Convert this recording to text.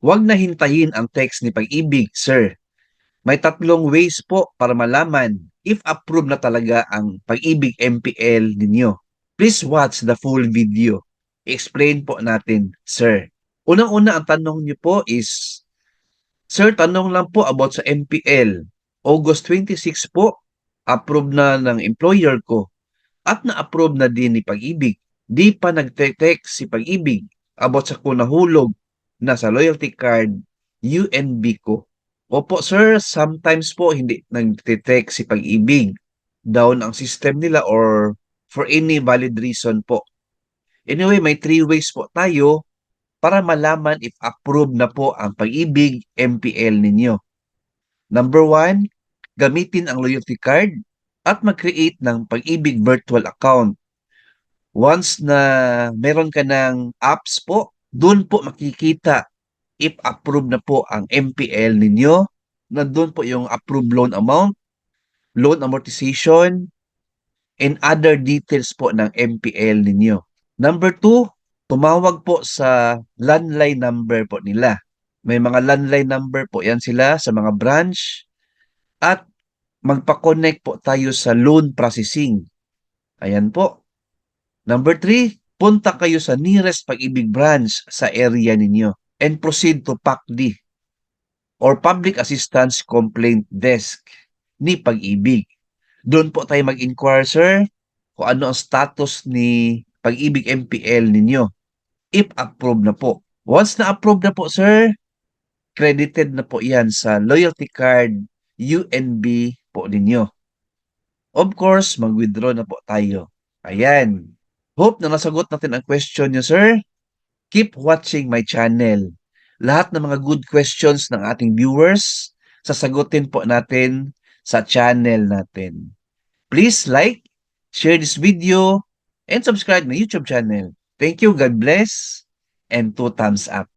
Huwag na hintayin ang text ni pag-ibig, sir. May tatlong ways po para malaman if approve na talaga ang pag-ibig MPL ninyo. Please watch the full video. Explain po natin, sir. Unang-una ang tanong niyo po is, Sir, tanong lang po about sa MPL. August 26 po, approve na ng employer ko at na-approve na din ni Pag-ibig. Di pa nagte-text si Pag-ibig about sa kunahulog na sa loyalty card UNB ko. Opo sir, sometimes po hindi nagte-text si Pag-ibig. Down ang system nila or for any valid reason po. Anyway, may three ways po tayo para malaman if approved na po ang Pag-ibig MPL ninyo. Number one, gamitin ang loyalty card at mag-create ng Pag-ibig virtual account. Once na meron ka ng apps po, doon po makikita if approved na po ang MPL ninyo. Nandun po yung approved loan amount, loan amortization, and other details po ng MPL ninyo. Number two, tumawag po sa landline number po nila. May mga landline number po yan sila sa mga branch at magpa-connect po tayo sa loan processing. Ayan po. Number three, punta kayo sa nearest pag-ibig branch sa area ninyo and proceed to PACD or Public Assistance Complaint Desk ni Pag-ibig. Doon po tayo mag-inquire, sir, kung ano ang status ni Pag-ibig MPL ninyo if approved na po. Once na approved na po, sir, credited na po yan sa loyalty card UNB po ninyo. Of course, mag-withdraw na po tayo. Ayan. Hope na nasagot natin ang question nyo, sir. Keep watching my channel. Lahat ng mga good questions ng ating viewers, sasagutin po natin sa channel natin. Please like, share this video, and subscribe my YouTube channel. Thank you, God bless, and two thumbs up.